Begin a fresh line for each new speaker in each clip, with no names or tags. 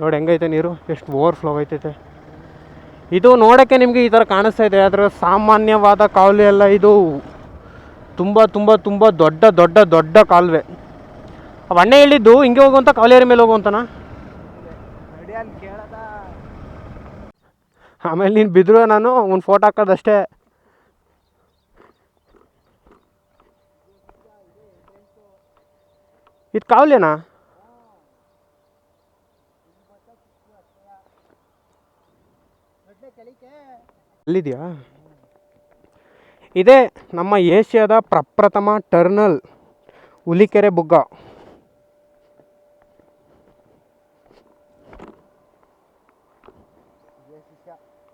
ನೋಡಿ ಹೆಂಗೈತೆ ನೀರು? ಎಷ್ಟು ಓವರ್ಫ್ಲೋ ಆಗೈತೈತೆ. ಇದು ನೋಡೋಕ್ಕೆ ನಿಮಗೆ ಈ ಥರ ಕಾಣಿಸ್ತಾ ಇದೆ. ಆದರೆ ಸಾಮಾನ್ಯವಾದ ಕಾಲುವೆ ಎಲ್ಲ ಇದು ತುಂಬ ತುಂಬ ತುಂಬ ದೊಡ್ಡ ದೊಡ್ಡ ದೊಡ್ಡ ಕಾಲುವೆ. ಅವಣ್ಣೆ ಹೇಳಿದ್ದು, ಹಿಂಗೆ ಹೋಗುವಂಥ ಕಾಲೇರಿ ಮೇಲೆ ಹೋಗುವಂತನಾ? ಆಮೇಲೆ ನೀನು ಬಿದ್ದರೂ ನಾನು, ಒಂದು ಫೋಟೋ ಹಾಕೋದಷ್ಟೇ. ಇದು ಕಾವಲೇನಾ ಅಲ್ಲಿದೆಯಾ? ಇದೇ ನಮ್ಮ ಏಷ್ಯಾದ ಪ್ರಪ್ರಥಮ ಟರ್ನಲ್ ಹುಲಿಕೆರೆ ಬುಗ್ಗ.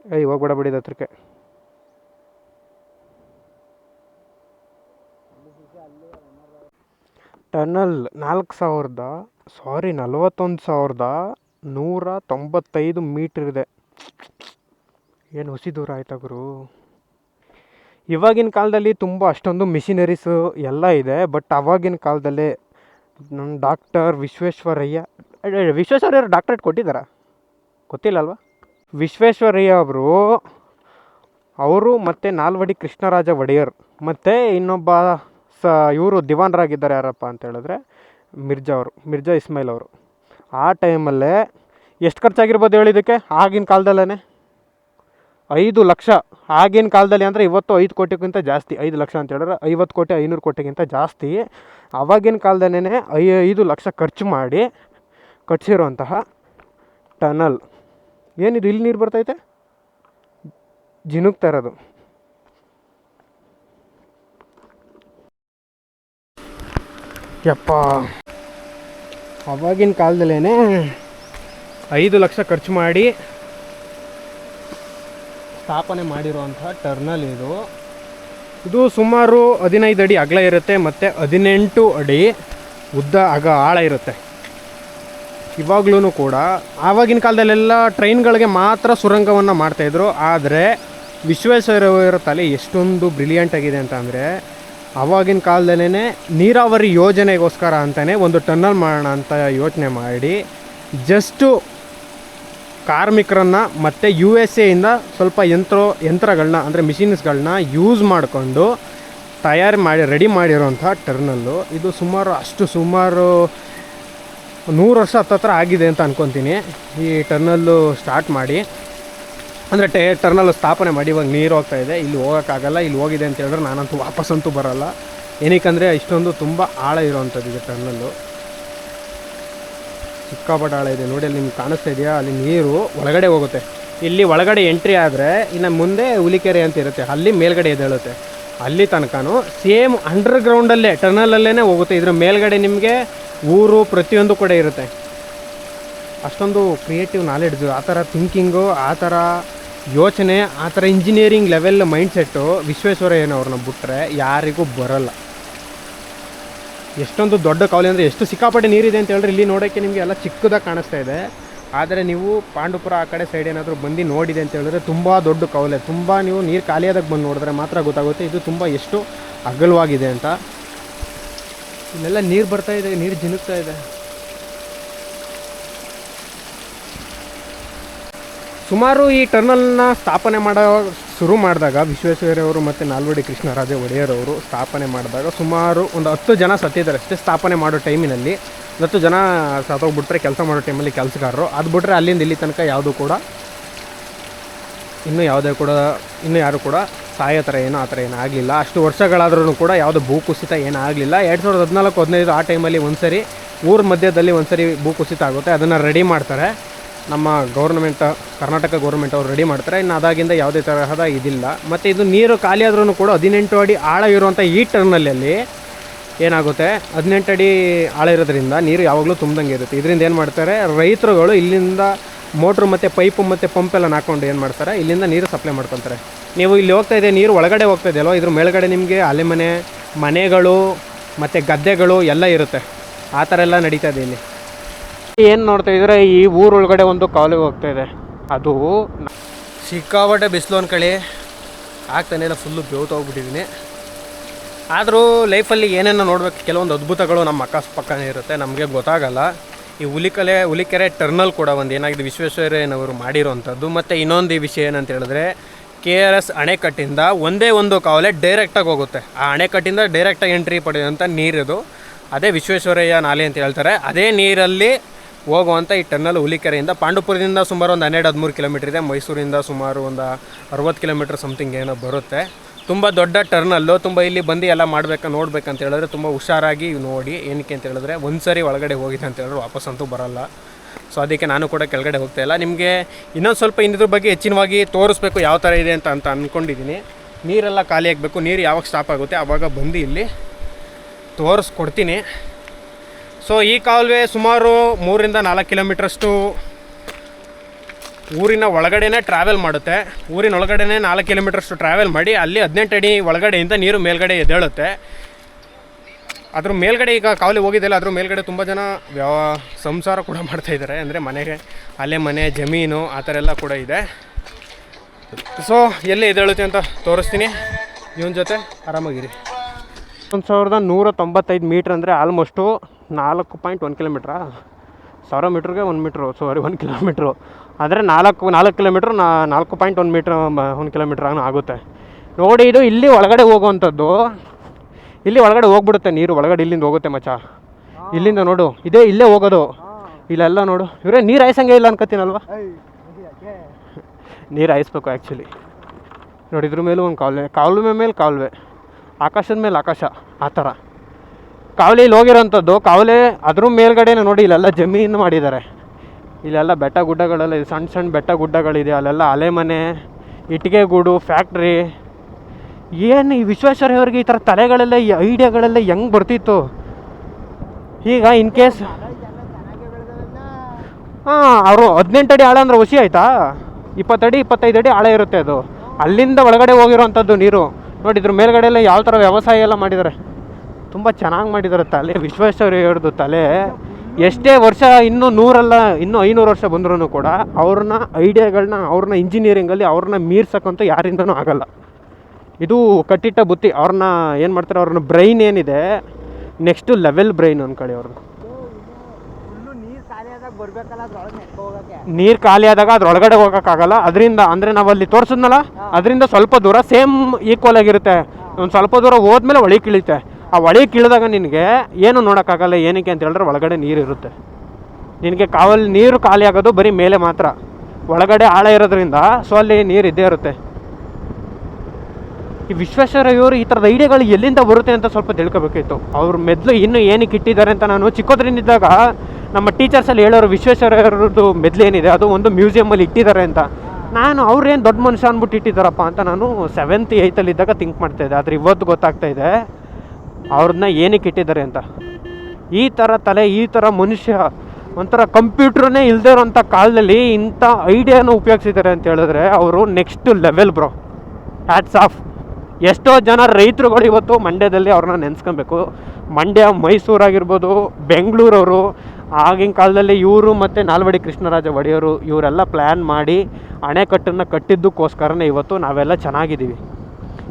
ಏಯ್, ಹೋಗ್ಬೇಡ ಬಿಡಿದ ಹತ್ರಕ್ಕೆ. ಟರ್ನಲ್ ನಾಲ್ಕು ಸಾವಿರದ, ಸಾರಿ ನಲವತ್ತೊಂದು ಸಾವಿರದ ನೂರ ತೊಂಬತ್ತೈದು ಮೀಟ್ರ್ ಇದೆ. ಏನು ಹುಸಿ ದೂರ ಆಯ್ತಾ ಗುರು? ಇವಾಗಿನ ಕಾಲದಲ್ಲಿ ತುಂಬ ಅಷ್ಟೊಂದು ಮಿಷಿನರೀಸು ಎಲ್ಲ ಇದೆ, ಬಟ್ ಅವಾಗಿನ ಕಾಲದಲ್ಲಿ ನಮ್ಮ ಡಾಕ್ಟರ್ ವಿಶ್ವೇಶ್ವರಯ್ಯ ವಿಶ್ವೇಶ್ವರಯ್ಯ ಡಾಕ್ಟ್ರೇಟ್ ಕೊಟ್ಟಿದ್ದಾರಾ? ಗೊತ್ತಿಲ್ಲ ಅಲ್ವಾ? ವಿಶ್ವೇಶ್ವರಯ್ಯ ಅವರು ಅವರು ಮತ್ತು ನಾಲ್ವಡಿ ಕೃಷ್ಣರಾಜ ಒಡೆಯರ್, ಮತ್ತು ಇನ್ನೊಬ್ಬ ಸ, ಇವರು ದಿವಾನರಾಗಿದ್ದಾರೆ ಯಾರಪ್ಪ ಅಂತ ಹೇಳಿದ್ರೆ ಮಿರ್ಜಾ ಅವರು, ಮಿರ್ಜಾ ಇಸ್ಮಾಯಿಲ್ ಅವರು. ಆ ಟೈಮಲ್ಲೇ ಎಷ್ಟು ಖರ್ಚಾಗಿರ್ಬೋದು ಹೇಳಿದ್ದಕ್ಕೆ ಆಗಿನ ಕಾಲದಲ್ಲೇ ಐದು ಲಕ್ಷ ಆಗಿನ ಕಾಲದಲ್ಲಿ ಅಂದರೆ ಇವತ್ತು ಐದು ಕೋಟಿಗಿಂತ ಜಾಸ್ತಿ, ಐದು ಲಕ್ಷ ಅಂತ ಹೇಳಿದ್ರೆ ಐವತ್ತು ಕೋಟಿ, ಐನೂರು ಕೋಟಿಗಿಂತ ಜಾಸ್ತಿ. ಆವಾಗಿನ ಕಾಲದಲ್ಲೇ ಐ, ಐದು ಲಕ್ಷ ಖರ್ಚು ಮಾಡಿ ಕಟ್ಸಿರುವಂತಹ ಟನಲ್. ಏನಿದು, ಇಲ್ಲಿ ನೀರು ಬರ್ತೈತೆ? ಜಿನುಗ್ತಾ ಇರೋದು. ಯಪ್ಪ. ಅವಾಗಿನ ಕಾಲದಲ್ಲೇ ಐದು ಲಕ್ಷ ಖರ್ಚು ಮಾಡಿ ಸ್ಥಾಪನೆ ಮಾಡಿರುವಂತಹ ಟರ್ನಲ್ ಇದು. ಇದು ಸುಮಾರು ಹದಿನೈದು ಅಡಿ ಅಗಲ ಇರುತ್ತೆ ಮತ್ತು ಹದಿನೆಂಟು ಅಡಿ ಉದ್ದ ಅಗ ಆಳ ಇರುತ್ತೆ. ಇವಾಗ್ಲೂ ಕೂಡ ಆವಾಗಿನ ಕಾಲದಲ್ಲೆಲ್ಲ ಟ್ರೈನ್ಗಳಿಗೆ ಮಾತ್ರ ಸುರಂಗವನ್ನು ಮಾಡ್ತಾಯಿದ್ರು ಆದರೆ ವಿಶ್ವೇಶ್ವರಯ್ಯರ ತಲೆ ಎಷ್ಟೊಂದು ಬ್ರಿಲಿಯಂಟ್ ಆಗಿದೆ ಅಂತ ಅಂದರೆ ಆವಾಗಿನ ಕಾಲದಲ್ಲೇ ನೀರಾವರಿ ಯೋಜನೆಗೋಸ್ಕರ ಅಂತಲೇ ಒಂದು ಟನ್ನಲ್ ಮಾಡೋಣ ಅಂತ ಯೋಚನೆ ಮಾಡಿ, ಜಸ್ಟು ಕಾರ್ಮಿಕರನ್ನು ಮತ್ತು ಯು ಎಸ್ ಎಯಿಂದ ಸ್ವಲ್ಪ ಯಂತ್ರ ಯಂತ್ರಗಳನ್ನ ಅಂದರೆ ಮಿಷಿನ್ಸ್ಗಳನ್ನ ಯೂಸ್ ಮಾಡಿಕೊಂಡು ತಯಾರು ಮಾಡಿ ರೆಡಿ ಮಾಡಿರೋಂಥ ಟರ್ನಲ್ಲು ಇದು ಸುಮಾರು, ಅಷ್ಟು ಸುಮಾರು ನೂರು ವರ್ಷ ಹತ್ತತ್ರ ಆಗಿದೆ ಅಂತ ಅಂದ್ಕೊತೀನಿ ಈ ಟರ್ನಲ್ಲು ಸ್ಟಾರ್ಟ್ ಮಾಡಿ. ಅಂದರೆ ಟೇ ಟರ್ನಲ್ಲು ಸ್ಥಾಪನೆ ಮಾಡಿ, ಇವಾಗ ನೀರು ಹೋಗ್ತಾ ಇದೆ. ಇಲ್ಲಿ ಹೋಗೋಕ್ಕಾಗಲ್ಲ, ಇಲ್ಲಿ ಹೋಗಿದೆ ಅಂತ ಹೇಳಿದ್ರೆ ನಾನಂತೂ ವಾಪಸ್ಸಂತೂ ಬರಲ್ಲ. ಏನಕ್ಕಂದರೆ ಇಷ್ಟೊಂದು ತುಂಬ ಆಳ ಇರುವಂಥದ್ದು ಇದೆ ಟರ್ನಲ್ಲು ಸಿಕ್ಕಾಪಟ್ಟೆ ಆಳ ಇದೆ. ನೋಡಿ, ಅಲ್ಲಿ ನಿಮ್ಗೆ ಕಾಣಿಸ್ತಾ ಇದೆಯಾ? ಅಲ್ಲಿ ನೀರು ಒಳಗಡೆ ಹೋಗುತ್ತೆ. ಇಲ್ಲಿ ಒಳಗಡೆ ಎಂಟ್ರಿ ಆದರೆ ಇನ್ನು ಮುಂದೆ ಹುಲಿಕೆರೆ ಅಂತ ಇರುತ್ತೆ. ಅಲ್ಲಿ ಮೇಲ್ಗಡೆ ಎದ್ದೇಳುತ್ತೆ. ಅಲ್ಲಿ ತನಕನೂ ಸೇಮ್ ಅಂಡರ್ಗ್ರೌಂಡಲ್ಲೇ ಟರ್ನಲಲ್ಲೇ ಹೋಗುತ್ತೆ. ಇದ್ರ ಮೇಲ್ಗಡೆ ನಿಮಗೆ ಊರು ಪ್ರತಿಯೊಂದು ಕೂಡ ಇರುತ್ತೆ. ಅಷ್ಟೊಂದು ಕ್ರಿಯೇಟಿವ್ ನಾಲೆಡ್ಜು ಆ ಥರ ಥಿಂಕಿಂಗು ಆ ಥರ ಯೋಚನೆ, ಆ ಥರ ಇಂಜಿನಿಯರಿಂಗ್ ಲೆವೆಲ್ ಮೈಂಡ್ಸೆಟ್ಟು ವಿಶ್ವೇಶ್ವರಯ್ಯನವ್ರನ್ನ ಬಿಟ್ಟರೆ ಯಾರಿಗೂ ಬರಲ್ಲ. ಎಷ್ಟೊಂದು ದೊಡ್ಡ ಕಾವಲಿ ಅಂದರೆ ಎಷ್ಟು ಸಿಕ್ಕಾಪಟ್ಟೆ ನೀರಿದೆ ಅಂತ ಹೇಳಿದ್ರೆ ಇಲ್ಲಿ ನೋಡೋಕ್ಕೆ ನಿಮಗೆ ಎಲ್ಲ ಚಿಕ್ಕದಾಗಿ ಕಾಣಿಸ್ತಾ ಇದೆ. ಆದರೆ ನೀವು ಪಾಂಡುಪುರ ಆ ಕಡೆ ಸೈಡ್ ಏನಾದರೂ ಬಂದು ನೋಡಿದೆ ಅಂತ ಹೇಳಿದ್ರೆ ತುಂಬ ದೊಡ್ಡ ಕವಲೆ. ತುಂಬ ನೀವು ನೀರು ಖಾಲಿಯಾದಾಗ ಬಂದು ನೋಡಿದ್ರೆ ಮಾತ್ರ ಗೊತ್ತಾಗುತ್ತೆ ಇದು ತುಂಬ ಎಷ್ಟು ಅಗಲವಾಗಿದೆ ಅಂತ. ಇಲ್ಲೆಲ್ಲ ನೀರು ಬರ್ತಾ ಇದೆ, ನೀರು ಜಿನುಗ್ತಾ ಇದೆ. ಸುಮಾರು ಈ ಟರ್ನಲ್ನ ಸ್ಥಾಪನೆ ಮಾಡೋ ಶುರು ಮಾಡಿದಾಗ ವಿಶ್ವೇಶ್ವರಯ್ಯವರು ಮತ್ತು ನಾಲ್ವಡಿ ಕೃಷ್ಣರಾಜ ಒಡೆಯರವರು ಸ್ಥಾಪನೆ ಮಾಡಿದಾಗ ಸುಮಾರು ಒಂದು ಹತ್ತು ಜನ ಸತ್ತಿದ್ದಾರೆ ಅಷ್ಟೇ ಸ್ಥಾಪನೆ ಮಾಡೋ ಟೈಮಿನಲ್ಲಿ. ಹತ್ತು ಜನ ಸತ್ತೋಗ್ಬಿಟ್ರೆ ಕೆಲಸ ಮಾಡೋ ಟೈಮಲ್ಲಿ ಕೆಲಸಗಾರರು. ಅದು ಬಿಟ್ಟರೆ ಅಲ್ಲಿಂದ ಇಲ್ಲಿ ತನಕ ಯಾವುದು ಕೂಡ ಇನ್ನೂ ಯಾವುದೇ ಕೂಡ, ಇನ್ನೂ ಯಾರು ಕೂಡ ಸಾಯೋ ಥರ ಏನೋ ಆ ಥರ ಏನೂ ಆಗಲಿಲ್ಲ. ಅಷ್ಟು ವರ್ಷಗಳಾದ್ರೂ ಕೂಡ ಯಾವುದೋ ಭೂಕುಸಿತ ಏನೂ ಆಗಲಿಲ್ಲ. ಎರಡು ಸಾವಿರದ ಹದಿನಾಲ್ಕು, ಹದಿನೈದು ಆ ಟೈಮಲ್ಲಿ ಒಂದು ಸರಿ ಊರ ಮಧ್ಯದಲ್ಲಿ ಒಂದು ಸರಿ ಭೂಕುಸಿತ ಆಗುತ್ತೆ. ಅದನ್ನು ರೆಡಿ ಮಾಡ್ತಾರೆ. ನಮ್ಮ ಗೌರ್ಮೆಂಟ್ ಕರ್ನಾಟಕ ಗೌರ್ಮೆಂಟ್ ಅವರು ರೆಡಿ ಮಾಡ್ತಾರೆ. ಇನ್ನು ಅದಾಗಿಂದ ಯಾವುದೇ ತರಹದ ಇದಿಲ್ಲ. ಮತ್ತು ಇದು ನೀರು ಖಾಲಿ ಆದ್ರೂ ಕೂಡ ಹದಿನೆಂಟು ಅಡಿ ಆಳ ಇರುವಂಥ ಈ ಟರ್ನಲ್ಲಿ ಏನಾಗುತ್ತೆ? ಹದಿನೆಂಟು ಅಡಿ ಆಳ ಇರೋದ್ರಿಂದ ನೀರು ಯಾವಾಗಲೂ ತುಂಬ್ದಂಗೆ ಇರುತ್ತೆ. ಇದರಿಂದ ಏನು ಮಾಡ್ತಾರೆ? ರೈತರುಗಳು ಇಲ್ಲಿಂದ ಮೋಟ್ರು ಮತ್ತು ಪೈಪು ಮತ್ತು ಪಂಪ್ ಎಲ್ಲ ಹಾಕೊಂಡು ಏನು ಮಾಡ್ತಾರೆ? ಇಲ್ಲಿಂದ ನೀರು ಸಪ್ಲೈ ಮಾಡ್ಕೊತಾರೆ. ನೀವು ಇಲ್ಲಿ ಹೋಗ್ತಾ ಇದೆ ನೀರು ಒಳಗಡೆ ಹೋಗ್ತಾ ಇದೆಯಲ್ಲೋ, ಇದ್ರ ಮೇಲ್ಗಡೆ ನಿಮಗೆ ಅಲೆಮನೆ, ಮನೆಗಳು, ಮತ್ತು ಗದ್ದೆಗಳು ಎಲ್ಲ ಇರುತ್ತೆ. ಆ ಥರ ಎಲ್ಲ ನಡೀತಾ ಇದೆ ಇಲ್ಲಿ. ಏನು ನೋಡ್ತಾ ಇದ್ರೆ ಈ ಊರೊಳಗಡೆ ಒಂದು ಕಾಲೇಜ್ ಹೋಗ್ತಾ ಇದೆ. ಅದು ಸಿಕ್ಕಾಪಟ್ಟೆ ಬಿಸಿಲು ಅನ್ಕಳಿ ಆಗ್ತಾನೆ ಇಲ್ಲ ಫುಲ್ಲು ಹೋಗ್ಬಿಟ್ಟಿದ್ದೀನಿ ಆದರೂ ಲೈಫಲ್ಲಿ ಏನೇನೋ ನೋಡ್ಬೇಕು, ಕೆಲವೊಂದು ಅದ್ಭುತಗಳು ನಮ್ಮ ಅಕ್ಕ ಪಕ್ಕನೇ ಇರುತ್ತೆ, ನಮಗೆ ಗೊತ್ತಾಗಲ್ಲ. ಈ ಹುಲಿಕಲೆ, ಹುಲಿಕೆರೆ ಟರ್ನಲ್ ಕೂಡ ಒಂದು ಏನಾಗಿದೆ, ವಿಶ್ವೇಶ್ವರಯ್ಯನವರು ಮಾಡಿರೋವಂಥದ್ದು ಮತ್ತು ಇನ್ನೊಂದು ವಿಷಯ ಏನಂತ ಹೇಳಿದ್ರೆ, ಕೆ ಆರ್ ಎಸ್ ಅಣೆಕಟ್ಟಿಂದ ಒಂದೇ ಒಂದು ಕಾವಲೆ ಡೈರೆಕ್ಟಾಗಿ ಹೋಗುತ್ತೆ. ಆ ಅಣೆಕಟ್ಟಿಂದ ಡೈರೆಕ್ಟಾಗಿ ಎಂಟ್ರಿ ಪಡೆಯುವಂಥ ನೀರಿದು. ಅದೇ ವಿಶ್ವೇಶ್ವರಯ್ಯ ನಾಲೆ ಅಂತ ಹೇಳ್ತಾರೆ. ಅದೇ ನೀರಲ್ಲಿ ಹೋಗುವಂಥ ಈ ಟರ್ನಲ್ ಹುಲಿಕೆರೆಯಿಂದ ಪಾಂಡುಪುರದಿಂದ ಸುಮಾರು ಒಂದು ಹನ್ನೆರಡು ಹದಿಮೂರು ಕಿಲೋಮೀಟ್ರ್ ಇದೆ. ಮೈಸೂರಿಂದ ಸುಮಾರು ಒಂದು ಅರವತ್ತು ಕಿಲೋಮೀಟ್ರ್ ಸಮಥಿಂಗ್ ಏನೋ ಬರುತ್ತೆ. ತುಂಬ ದೊಡ್ಡ ಟರ್ನಲ್ಲು ತುಂಬ ಇಲ್ಲಿ ಬಂದು ಎಲ್ಲ ಮಾಡಬೇಕು ನೋಡ್ಬೇಕಂತ ಹೇಳಿದ್ರೆ ತುಂಬ ಹುಷಾರಾಗಿ ನೋಡಿ ಏನಕ್ಕೆ ಅಂತ ಹೇಳಿದ್ರೆ ಒಂದು ಸರಿ ಒಳಗಡೆ ಹೋಗಿದೆ ಅಂತ ಹೇಳಿದ್ರೆ ವಾಪಸ್ ಅಂತೂ ಬರಲ್ಲ. ಸೊ ಅದಕ್ಕೆ ನಾನು ಕೂಡ ಕೆಳಗಡೆ ಹೋಗ್ತಾ ಇಲ್ಲ. ನಿಮಗೆ ಇನ್ನೊಂದು ಸ್ವಲ್ಪ ಇನ್ನಿದ್ರ ಬಗ್ಗೆ ಹೆಚ್ಚಿನವಾಗಿ ತೋರಿಸ್ಬೇಕು ಯಾವ ಥರ ಇದೆ ಅಂತ ಅಂತ ಅಂದ್ಕೊಂಡಿದ್ದೀನಿ ನೀರೆಲ್ಲ ಖಾಲಿ ಆಗಬೇಕು, ನೀರು ಯಾವಾಗ ಸ್ಟಾಪ್ ಆಗುತ್ತೆ ಆವಾಗ ಬಂದು ಇಲ್ಲಿ ತೋರಿಸ್ಕೊಡ್ತೀನಿ. ಸೊ ಈ ಕಾಲುವೆ ಸುಮಾರು ಮೂರಿಂದ ನಾಲ್ಕು ಕಿಲೋಮೀಟ್ರಷ್ಟು ಊರಿನ ಒಳಗಡೆನೇ ಟ್ರಾವೆಲ್ ಮಾಡುತ್ತೆ. ಊರಿನ ಒಳಗಡೆನೇ ನಾಲ್ಕು ಕಿಲೋಮೀಟ್ರಷ್ಟು ಟ್ರಾವೆಲ್ ಮಾಡಿ ಅಲ್ಲಿ ಹದಿನೆಂಟು ಅಡಿ ಒಳಗಡೆಯಿಂದ ನೀರು ಮೇಲ್ಗಡೆ ಎದ್ದೇಳುತ್ತೆ. ಅದ್ರ ಮೇಲ್ಗಡೆ ಈಗ ಕಾವಲಿ ಹೋಗಿದ್ದೆಲ್ಲ ಅದ್ರ ಮೇಲ್ಗಡೆ ತುಂಬ ಜನ ವ್ಯವ, ಸಂಸಾರ ಕೂಡ ಮಾಡ್ತಾ ಇದ್ದಾರೆ. ಅಂದರೆ ಮನೆಗೆ, ಅಲ್ಲೇ ಮನೆ, ಜಮೀನು, ಆ ಥರ ಎಲ್ಲ ಕೂಡ ಇದೆ. ಸೊ ಎಲ್ಲಿ ಎದ್ದೇಳುತ್ತೆ ಅಂತ ತೋರಿಸ್ತೀನಿ. ಇವನ ಜೊತೆ ಆರಾಮಾಗಿರಿ. ಒಂದು ಸಾವಿರದ ನೂರ ತೊಂಬತ್ತೈದು ಮೀಟ್ರ್ ಅಂದರೆ ಆಲ್ಮೋಸ್ಟು ನಾಲ್ಕು ಪಾಯಿಂಟ್ ಒಂದು ಕಿಲೋಮೀಟ್ರ ಸಾವಿರ ಮೀಟ್ರಿಗೆ ಒಂದು ಮೀಟ್ರು ಸಾರಿ ಒಂದು ಕಿಲೋಮೀಟ್ರು ಆದರೆ ನಾಲ್ಕು ನಾಲ್ಕು ಕಿಲೋಮೀಟ್ರ್ ನಾ, ನಾಲ್ಕು ಪಾಯಿಂಟ್ ಒಂದು ಮೀಟ್ರ್ ಒಂದು ಕಿಲೋಮೀಟ್ರ್ ಆಗುತ್ತೆ. ನೋಡಿ ಇದು ಇಲ್ಲಿ ಒಳಗಡೆ ಹೋಗುವಂಥದ್ದು. ಇಲ್ಲಿ ಒಳಗಡೆ ಹೋಗ್ಬಿಡುತ್ತೆ ನೀರು, ಒಳಗಡೆ ಇಲ್ಲಿಂದ ಹೋಗುತ್ತೆ ಮಚ್ಚ. ಇಲ್ಲಿಂದ ನೋಡು, ಇದೇ ಇಲ್ಲೇ ಹೋಗೋದು. ಇಲ್ಲೆಲ್ಲ ನೋಡು. ಇವರೇ ನೀರು ಹಾಯ್ಸಂಗೆ ಇಲ್ಲ ಅನ್ಕೋತೀನಲ್ವ ನೀರು ಹಾಯಿಸ್ಬೇಕು ಆ್ಯಕ್ಚುಲಿ ನೋಡಿ ಇದ್ರ ಮೇಲೂ ಒಂದು ಕಾಲುವೆ ಕಾಲುವೆ ಮೇಲೆ ಕಾಲುವೆ. ಆಕಾಶದ ಮೇಲೆ ಆಕಾಶ, ಆ ಥರ. ಕಾವಲಿಲಿ ಹೋಗಿರೋಂಥದ್ದು, ಕಾವಲೆ ಅದ್ರ ಮೇಲ್ಗಡೆನೇ ನೋಡಿ ಇಲ್ಲೆಲ್ಲ ಜಮೀನು ಮಾಡಿದ್ದಾರೆ. ಇಲ್ಲೆಲ್ಲ ಬೆಟ್ಟ ಗುಡ್ಡಗಳೆಲ್ಲ ಇದೆ ಸಣ್ಣ ಸಣ್ಣ ಬೆಟ್ಟ ಗುಡ್ಡಗಳಿದೆ ಅಲ್ಲೆಲ್ಲ ಅಲೆ ಮನೆ ಇಟ್ಟಿಗೆ ಗೂಡು ಫ್ಯಾಕ್ಟ್ರಿ. ಏನು ಈ ವಿಶ್ವೇಶ್ವರಯ್ಯವ್ರಿಗೆ ಈ ಥರ ತಲೆಗಳೆಲ್ಲ, ಈ ಐಡಿಯಾಗಳೆಲ್ಲ ಹೆಂಗೆ ಬರ್ತಿತ್ತು? ಈಗ ಇನ್ ಕೇಸ್ ಹಾಂ, ಅವರು ಹದಿನೆಂಟು ಅಡಿ ಆಳ ಅಂದ್ರೆ ಹುಸಿ ಆಯ್ತಾ? ಇಪ್ಪತ್ತಡಿ ಇಪ್ಪತ್ತೈದು ಅಡಿ ಆಳ ಇರುತ್ತೆ ಅದು. ಅಲ್ಲಿಂದ ಒಳಗಡೆ ಹೋಗಿರೋವಂಥದ್ದು ನೀರು. ನೋಡಿ, ಇದ್ರ ಮೇಲ್ಗಡೆ ಎಲ್ಲ ಯಾವ ಥರ ವ್ಯವಸಾಯ ಎಲ್ಲ ಮಾಡಿದ್ದಾರೆ? ತುಂಬ ಚೆನ್ನಾಗಿ ಮಾಡಿದ್ದಾರೆ ತಲೆ. ವಿಶ್ವೇಶ್ವರಯ್ಯವ್ರದ್ದು ತಲೆ, ಎಷ್ಟೇ ವರ್ಷ ಇನ್ನೂ ನೂರಲ್ಲ, ಇನ್ನೂ ಐನೂರು ವರ್ಷ ಬಂದ್ರೂ ಕೂಡ ಅವ್ರನ್ನ ಐಡಿಯಾಗಳನ್ನ ಅವ್ರನ್ನ ಇಂಜಿನಿಯರಿಂಗಲ್ಲಿ ಅವ್ರನ್ನ ಮೀರ್ಸಕ್ಕಂತೂ ಯಾರಿಂದನೂ ಆಗಲ್ಲ. ಇದು ಕಟ್ಟಿಟ್ಟ ಬುತ್ತಿ. ಅವ್ರನ್ನ ಏನು ಮಾಡ್ತಾರೆ, ಅವ್ರನ್ನ ಬ್ರೈನ್ ಏನಿದೆ, ನೆಕ್ಸ್ಟು ಲೆವೆಲ್ ಬ್ರೈನ್ ಅನ್ಕೊಳ್ಳಿ ಅವ್ರನ್ನ
ಫುಲ್ಲು ನೀರು ಖಾಲಿ ಆದಾಗ ಬರ್ಬೇಕಲ್ಲ ಅದ್ರೊಳಗೆ ನೆಟ್ಕೊ ಹೋಗಕ್ಕೆ
ನೀರು ಖಾಲಿ ಆದಾಗ ಅದ್ರೊಳಗಡೆ ಹೋಗೋಕ್ಕಾಗಲ್ಲ. ಅದರಿಂದ ಅಂದರೆ ನಾವು ಅಲ್ಲಿ ತೋರಿಸಿದ್ನಲ್ಲ ಅದರಿಂದ ಸ್ವಲ್ಪ ದೂರ ಸೇಮ್ ಈಕ್ವಲ್ ಆಗಿರುತ್ತೆ. ಒಂದು ಸ್ವಲ್ಪ ದೂರ ಹೋದ್ಮೇಲೆ ಒಳಗೆ ಕೀಳುತ್ತೆ ಆ ಒಳಗೆ ಕಿಳಿದಾಗ ನಿನಗೆ ಏನು ನೋಡೋಕ್ಕಾಗಲ್ಲ ಏನಕ್ಕೆ ಅಂತ ಹೇಳಿದ್ರೆ ಒಳಗಡೆ ನೀರು ಇರುತ್ತೆ. ನಿನಗೆ ಕಾವಲ್ ನೀರು ಖಾಲಿ ಆಗೋದು ಬರೀ ಮೇಲೆ ಮಾತ್ರ. ಒಳಗಡೆ ಆಳ ಇರೋದ್ರಿಂದ ಸೊ ಅಲ್ಲಿ ನೀರು ಇದ್ದೇ ಇರುತ್ತೆ. ಈ ವಿಶ್ವೇಶ್ವರಯ್ಯವರು ಈ ಥರದ ಐಡಿಯಾಗಳು ಎಲ್ಲಿಂದ ಬರುತ್ತೆ ಅಂತ ಸ್ವಲ್ಪ ತಿಳ್ಕೊಬೇಕಿತ್ತು. ಅವ್ರ ಮೆದ್ಲು ಇನ್ನೂ ಏನಕ್ಕೆ ಇಟ್ಟಿದ್ದಾರೆ ಅಂತ ನಾನು ಚಿಕ್ಕದ್ರಿಂದಿದ್ದಾಗ ನಮ್ಮ ಟೀಚರ್ಸಲ್ಲಿ ಹೇಳೋರು ವಿಶ್ವೇಶ್ವರಯ್ಯವ್ರದ್ದು ಮೆದ್ಲು ಏನಿದೆ, ಅದು ಒಂದು ಮ್ಯೂಸಿಯಮಲ್ಲಿ ಇಟ್ಟಿದ್ದಾರೆ ಅಂತ. ನಾನು ಅವ್ರೇನು ದೊಡ್ಡ ಮನುಷ್ಯ ಅಂದ್ಬಿಟ್ಟು ಇಟ್ಟಿದ್ದಾರಪ್ಪ ಅಂತ ನಾನು ಸೆವೆಂತ್ ಏಯ್ತಲ್ಲಿ ಇದ್ದಾಗ ಥಿಂಕ್ ಮಾಡ್ತಾ ಇದ್ದೆ. ಆದರೆ ಇವತ್ತು ಗೊತ್ತಾಗ್ತಾ ಇದೆ, ಅವ್ರನ್ನ ಏನಕ್ಕೆ ಇಟ್ಟಿದ್ದಾರೆ ಅಂತ. ಈ ಥರ ತಲೆ, ಈ ಥರ ಮನುಷ್ಯ, ಒಂಥರ ಕಂಪ್ಯೂಟ್ರನ್ನೇ ಇಲ್ಲದೆ ಇರೋಂಥ ಕಾಲದಲ್ಲಿ ಇಂಥ ಐಡಿಯಾನ ಉಪಯೋಗಿಸಿದ್ದಾರೆ ಅಂತ ಹೇಳಿದ್ರೆ ಅವರು next level bro hats off ಎಷ್ಟೋ ಜನ ರೈತರುಗಳು ಇವತ್ತು ಮಂಡ್ಯದಲ್ಲಿ ಅವ್ರನ್ನ ನೆನೆಸ್ಕೊಬೇಕು. ಮಂಡ್ಯ ಮೈಸೂರಾಗಿರ್ಬೋದು ಬೆಂಗಳೂರವರು ಆಗಿನ ಕಾಲದಲ್ಲಿ ಇವರು ಮತ್ತು ನಾಲ್ವಡಿ ಕೃಷ್ಣರಾಜ ಒಡೆಯವರು ಇವರೆಲ್ಲ ಪ್ಲ್ಯಾನ್ ಮಾಡಿ ಅಣೆಕಟ್ಟನ್ನು ಕಟ್ಟಿದ್ದಕ್ಕೋಸ್ಕರನೇ ಇವತ್ತು ನಾವೆಲ್ಲ ಚೆನ್ನಾಗಿದ್ದೀವಿ.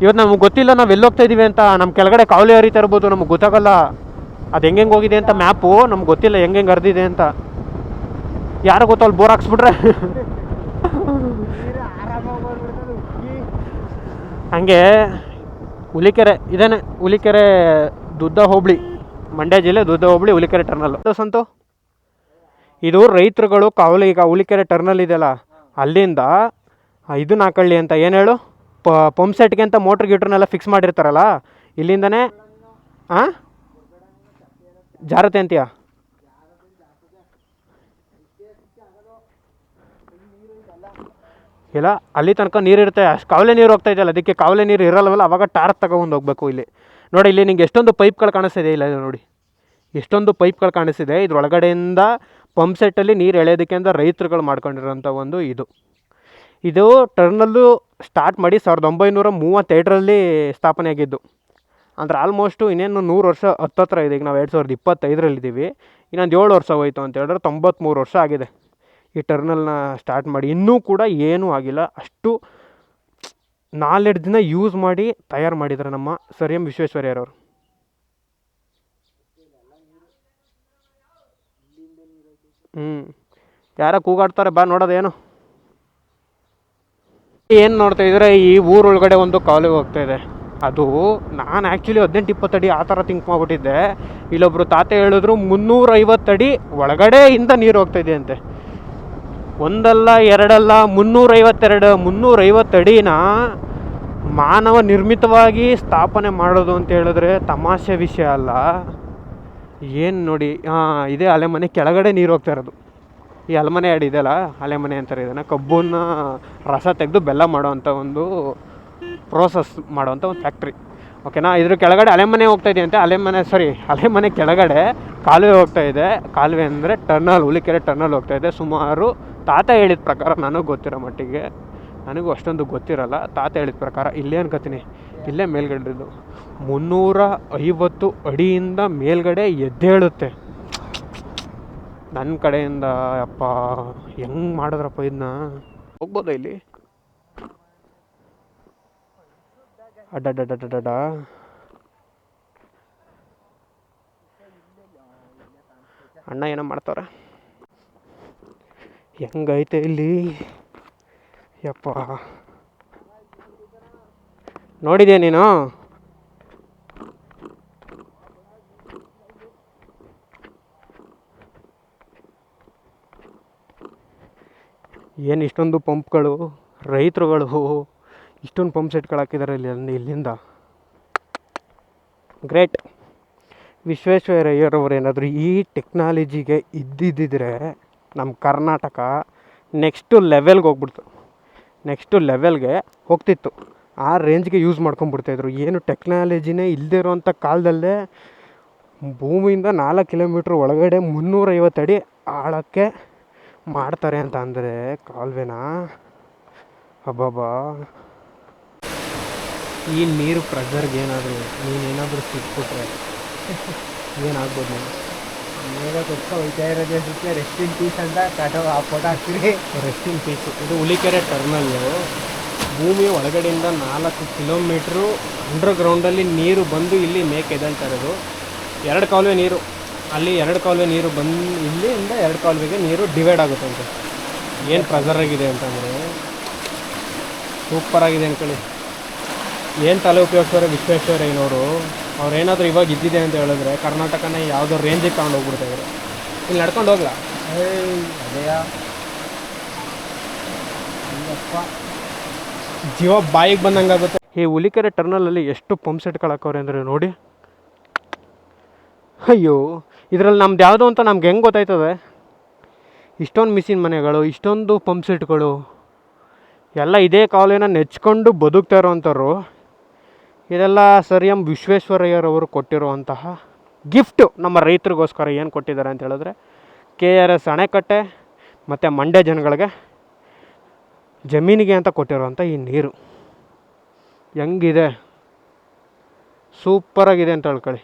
ಇವತ್ತು ನಮ್ಗೆ ಗೊತ್ತಿಲ್ಲ ನಾವು ಎಲ್ಲಿ ಹೋಗ್ತಾ ಇದೀವಿ ಅಂತ ನಮ್ಮ ಕೆಳಗಡೆ ಕಾವಲಿ ಹರಿತಾ ಇರ್ಬೋದು ನಮ್ಗೆ ಗೊತ್ತಾಗಲ್ಲ. ಅದು ಹೆಂಗೆ ಹೋಗಿದೆ ಅಂತ ಮ್ಯಾಪು ನಮ್ಗೆ ಗೊತ್ತಿಲ್ಲ ಹೆಂಗೆ ಹರಿದಿದೆ ಅಂತ. ಯಾರು ಗೊತ್ತೋ ಅಲ್ಲಿ ಬೋರ್ ಹಾಕ್ಸ್ಬಿಟ್ರೆ? ಹಂಗೆ ಹುಲಿಕೆರೆ, ಇದೇನೆ ಹುಲಿಕೆರೆ ದುದ್ದ ಹೋಬಳಿ. ಮಂಡ್ಯ ಜಿಲ್ಲೆ ದುದ್ದ ಹೋಬಳಿ ಹುಲಿಕೆರೆ ಟರ್ನಲ್. ಸಂತು. ಇದು ರೈತರುಗಳು ಕಾವಲು ಈಗ ಹುಲಿಕೆರೆ ಟರ್ನಲ್ ಇದೆಯಲ್ಲ, ಅಲ್ಲಿಂದ ಇದನ್ನ ಹಾಕೊಳ್ಳಿ ಅಂತ ಏನು ಹೇಳು? ಪ ಪಂಪ್ ಸೆಟ್ಗೆ ಅಂತ ಮೋಟ್ರ್ ಗೀಟ್ರನ್ನೆಲ್ಲ ಫಿಕ್ಸ್ ಮಾಡಿರ್ತಾರಲ್ಲ, ಇಲ್ಲಿಂದನೇ ಹಾಂ ಜಾರತೆ ಅಂತೀಯ? ಇಲ್ಲ, ಅಲ್ಲಿ ತನಕ ನೀರಿರುತ್ತೆ ಅಷ್ಟು ಕಾವಲೆ ನೀರು ಹೋಗ್ತಾ ಇದೆಯಲ್ಲ, ಅದಕ್ಕೆ ಕಾವಲೆ ನೀರು ಇರಲ್ಲವಲ್ಲ ಅವಾಗ ಟಾರ್ ತಗೊಂಡು ಹೋಗ್ಬೇಕು ಇಲ್ಲಿ. ನೋಡಿ, ಇಲ್ಲಿ ನಿಂಗೆ ಎಷ್ಟೊಂದು ಪೈಪ್ಗಳು ಕಾಣಿಸ್ತಿದೆ ಇಲ್ಲ ನೋಡಿ. ಎಷ್ಟೊಂದು ಪೈಪ್ಗಳು ಕಾಣಿಸ್ತಿದೆ. ಇದ್ರೊಳಗಡೆಯಿಂದ ಪಂಪ್ ಸೆಟ್ಟಲ್ಲಿ ನೀರು ಎಳೆಯೋದಕ್ಕೆ ಅಂತ ರೈತರುಗಳು ಮಾಡ್ಕೊಂಡಿರೋಂಥ ಒಂದು ಇದು. ಇದು ಟರ್ನಲ್ಲು ಸ್ಟಾರ್ಟ್ ಮಾಡಿ ಸಾವಿರದ ಒಂಬೈನೂರ ಮೂವತ್ತೆರಡರಲ್ಲಿ ಸ್ಥಾಪನೆ ಆಗಿದ್ದು ಅಂದ್ರೆ ಆಲ್ಮೋಸ್ಟು ಇನ್ನೇನು ನೂರು ವರ್ಷ ಹತ್ತತ್ರ ಇದೆ. ಈಗ ನಾವು ಎರಡು ಸಾವಿರದ ಇಪ್ಪತ್ತೈದರಲ್ಲಿದ್ದೀವಿ. ಇನ್ನೊಂದು ಏಳು ವರ್ಷ ಹೋಯಿತು ಅಂತ ಹೇಳಿದ್ರೆ ತೊಂಬತ್ತ್ಮೂರು ವರ್ಷ ಆಗಿದೆ. ಈ ಟರ್ನಲ್ನ ಸ್ಟಾರ್ಟ್ ಮಾಡಿ ಇನ್ನೂ ಕೂಡ ಏನೂ ಆಗಿಲ್ಲ. ಅಷ್ಟು ನಾಲೆಡ್ಜ್ನ ಯೂಸ್ ಮಾಡಿ ತಯಾರು ಮಾಡಿದ್ದಾರೆ ನಮ್ಮ ಸರ್ ಎಂ ವಿಶ್ವೇಶ್ವರಯ್ಯರವರು ಹ್ಞೂ ಯಾರ ಕೂಗಾಡ್ತಾರೆ, ಬಾ ನೋಡೋದೇನು ಏನು. ನೋಡ್ತಾ ಇದ್ರೆ ಈ ಊರೊಳಗಡೆ ಒಂದು ಕಾಲೇಜ್ ಹೋಗ್ತಾ ಇದೆ. ಅದು ನಾನು ಆ್ಯಕ್ಚುಲಿ ಹದಿನೆಂಟು ಇಪ್ಪತ್ತಡಿ ಆ ಥರ ಥಿಂಕ್ ಮಾಡಿಬಿಟ್ಟಿದ್ದೆ. ಇಲ್ಲೊಬ್ಬರು ತಾತ ಹೇಳಿದ್ರು ಮುನ್ನೂರೈವತ್ತಡಿ ಒಳಗಡೆಯಿಂದ ನೀರು ಹೋಗ್ತಾ ಇದೆ ಅಂತೆ ಒಂದಲ್ಲ, ಎರಡಲ್ಲ, ಮುನ್ನೂರೈವತ್ತೆರಡು, ಮುನ್ನೂರೈವತ್ತಡಿನ ಮಾನವ ನಿರ್ಮಿತವಾಗಿ ಸ್ಥಾಪನೆ ಮಾಡೋದು ಅಂತ ಹೇಳಿದ್ರೆ ತಮಾಷೆ ವಿಷಯ ಅಲ್ಲ. ಏನು ನೋಡಿ, ಹಾಂ, ಇದೇ ಅಲೆಮನೆ, ಕೆಳಗಡೆ ನೀರು ಹೋಗ್ತಾ ಇರೋದು. ಈ ಅಲೆಮನೆ ಅಡಿ ಇದೆಯಲ್ಲ, ಅಲೆಮನೆ ಅಂತಾರೆ ಇದನ್ನು. ಕಬ್ಬನ್ನ ರಸ ತೆಗೆದು ಬೆಲ್ಲ ಮಾಡೋವಂಥ ಒಂದು ಪ್ರೋಸೆಸ್ ಮಾಡುವಂಥ ಒಂದು ಫ್ಯಾಕ್ಟ್ರಿ ಓಕೆನಾ ಇದ್ರ ಕೆಳಗಡೆ ಅಲೆಮನೆ ಹೋಗ್ತಾ ಇದೆ ಅಲೆಮನೆ ಸಾರಿ ಅಲೆಮನೆ ಕೆಳಗಡೆ ಕಾಲುವೆ ಹೋಗ್ತಾ ಇದೆ. ಕಾಲುವೆ ಅಂದರೆ ಟರ್ನಲ್ ಹುಲಿಕೆರೆ ಟರ್ನಲ್ ಹೋಗ್ತಾ ಇದೆ. ಸುಮಾರು ತಾತ ಹೇಳಿದ ಪ್ರಕಾರ ನನಗೆ ಗೊತ್ತಿರೋ ಮಟ್ಟಿಗೆ, ನನಗೂ ಅಷ್ಟೊಂದು ಗೊತ್ತಿರಲ್ಲ. ತಾತ ಹೇಳಿದ ಪ್ರಕಾರ ಇಲ್ಲೇ ಅನ್ಕೋತೀನಿ. ಇಲ್ಲೇ ಮೇಲ್ಗಡೆದು. ಮುನ್ನೂರ ಐವತ್ತು ಅಡಿಯಿಂದ ಮೇಲ್ಗಡೆ ಎದ್ದೇಳುತ್ತೆ ನನ್ನ ಕಡೆಯಿಂದ ಅಪ್ಪ, ಹೆಂಗೆ ಮಾಡಿದ್ರಪ್ಪ ಇದನ್ನ ಹೋಗ್ಬೋದಾ ಇಲ್ಲಿ? ಅಡ್ಡಡ್ಡಡ್ಡಡ್ಡ ಅಣ್ಣ ಏನೋ ಮಾಡ್ತಾವ್ರೆ. ಹೆಂಗೈತೆ ಇಲ್ಲಿ. ಯಪ್ಪ. ನೋಡಿದೆ ನೀನು? ಏನು ಇಷ್ಟೊಂದು ಪಂಪ್ಗಳು, ರೈತರುಗಳು, ಇಷ್ಟೊಂದು ಪಂಪ್ ಸೆಟ್ಗಳು ಹಾಕಿದ್ದಾರೆ ಇಲ್ಲಿ ಇಲ್ಲಿಂದ. ಗ್ರೇಟ್. ವಿಶ್ವೇಶ್ವರಯ್ಯರವ್ರು ಏನಾದರೂ ಈ ಟೆಕ್ನಾಲಜಿಗೆ ಇದ್ದಿದ್ದಿದ್ರೆ ನಮ್ಮ ಕರ್ನಾಟಕ ನೆಕ್ಸ್ಟು ಲೆವೆಲ್ಗೆ ಹೋಗ್ಬಿಡ್ತು. ನೆಕ್ಸ್ಟು ಲೆವೆಲ್ಗೆ ಹೋಗ್ತಿತ್ತು. ಆ ರೇಂಜ್ಗೆ ಯೂಸ್ ಮಾಡ್ಕೊಂಡ್ಬಿಡ್ತಾಯಿದ್ರು ಏನು ಟೆಕ್ನಾಲಜಿನೇ ಇಲ್ಲದೇ ಇರೋವಂಥ ಕಾಲದಲ್ಲೇ ಭೂಮಿಯಿಂದ ನಾಲ್ಕು ಕಿಲೋಮೀಟ್ರ್ ಒಳಗಡೆ ಮುನ್ನೂರೈವತ್ತು ಅಡಿ ಆಳಕ್ಕೆ ಮಾಡ್ತಾರೆ ಅಂತ ಅಂದರೆ ಕಾಲುವೆನ? ಅಬ್ಬಬ್ಬಾ. ಈ ನೀರು ಪ್ರೆಷರ್ಗೆ ಏನಾದರೂ ನೀನೇನಾದರೂ ಸಿಕ್ಬಿಟ್ರೆ ಏನಾಗ್ಬೋದು
ಕೊಟ್ಕೊ ಹೋಯ್ತಾ ಇರೋದೇ ಸುತ್ತ ರೆಸ್ಟ್ ಇನ್ ಪೀಸ್ ಅಂತ ಕಾಟೋ ಆ ಫೋಟೋ ಹಾಕ್ತೀರಿ
ರೆಸ್ಟ್ ಇನ್ ಪೀಸ್ ಇದು ಹುಲಿಕೆರೆ ಟರ್ನಲ್ಲು ಭೂಮಿ ಒಳಗಡೆಯಿಂದ ನಾಲ್ಕು ಕಿಲೋಮೀಟ್ರು ಅಂಡರ್ಗ್ರೌಂಡಲ್ಲಿ ನೀರು ಬಂದು ಇಲ್ಲಿ ಮೇಕೆ ಎರಡು ಕಾಲುವೆ ನೀರು. ಅಲ್ಲಿ ಎರಡು ಕಾಲುವೆ ನೀರು ಬಂದು, ಇಲ್ಲಿಂದ ಎರಡು ಕಾಲುವೆಗೆ ನೀರು ಡಿವೈಡ್ ಆಗುತ್ತಂತೆ ಏನು ಪ್ರೆಸರ್ ಆಗಿದೆ ಅಂತಂದರೆ ಸೂಪರ್ ಆಗಿದೆ ಅನ್ಕೊಳ್ಳಿ. ಏನು ತಲೆ ಉಪಯೋಗಿಸ್ತಾರೆ ವಿಶ್ವೇಶ್ವರಯ್ಯನವರು? ಅವ್ರೇನಾದರೂ ಇವಾಗ ಇದ್ದಿದೆ ಅಂತ ಹೇಳಿದ್ರೆ ಕರ್ನಾಟಕನ ಯಾವುದೋ ರೇಂಜಿಗೆ ತಗೊಂಡು ಹೋಗ್ಬಿಡ್ತಾ ಇದ್ರು. ಇಲ್ಲಿ ನಡ್ಕೊಂಡು ಹೋಗ್ಲಾ?
ಅದೇಯ
ಜೀವ ಬಾಯಿಗೆ ಬಂದಂಗಾಗುತ್ತೆ ಈ ಹುಲಿಕೆರೆ ಟರ್ನಲಲ್ಲಿ ಎಷ್ಟು ಪಂಪ್ ಸೆಟ್ಗಳು ಹಾಕೋರೆ ಅಂದರೆ ನೋಡಿ. ಅಯ್ಯೋ, ಇದರಲ್ಲಿ ನಮ್ದು ಯಾವುದು ಅಂತ ನಮ್ಗೆ ಹೆಂಗೆ ಗೊತ್ತಾಯ್ತದೆ? ಇಷ್ಟೊಂದು ಮಿಷಿನ್ ಮನೆಗಳು, ಇಷ್ಟೊಂದು ಪಂಪ್ ಸೆಟ್ಗಳು ಎಲ್ಲ ಇದೇ ಕಾಲೇನ ನೆಚ್ಕೊಂಡು ಬದುಕ್ತಾ ಇರೋವಂಥವ್ರು ಇದೆಲ್ಲ ಸರ್ ಎಂ ವಿಶ್ವೇಶ್ವರಯ್ಯರವರು ಕೊಟ್ಟಿರುವಂತಹ ಗಿಫ್ಟು ನಮ್ಮ ರೈತರಿಗೋಸ್ಕರ ಏನು ಕೊಟ್ಟಿದ್ದಾರೆ ಅಂತ ಹೇಳಿದ್ರೆ ಕೆ ಆರ್ ಎಸ್ ಅಣೆಕಟ್ಟೆ ಮತ್ತು ಮಂಡ್ಯ ಜನಗಳಿಗೆ ಜಮೀನಿಗೆ ಅಂತ ಕೊಟ್ಟಿರುವಂಥ ಈ ನೀರು. ಹೆಂಗಿದೆ? ಸೂಪರಾಗಿದೆ ಅಂತ ಹೇಳ್ಕೊಳ್ಳಿ.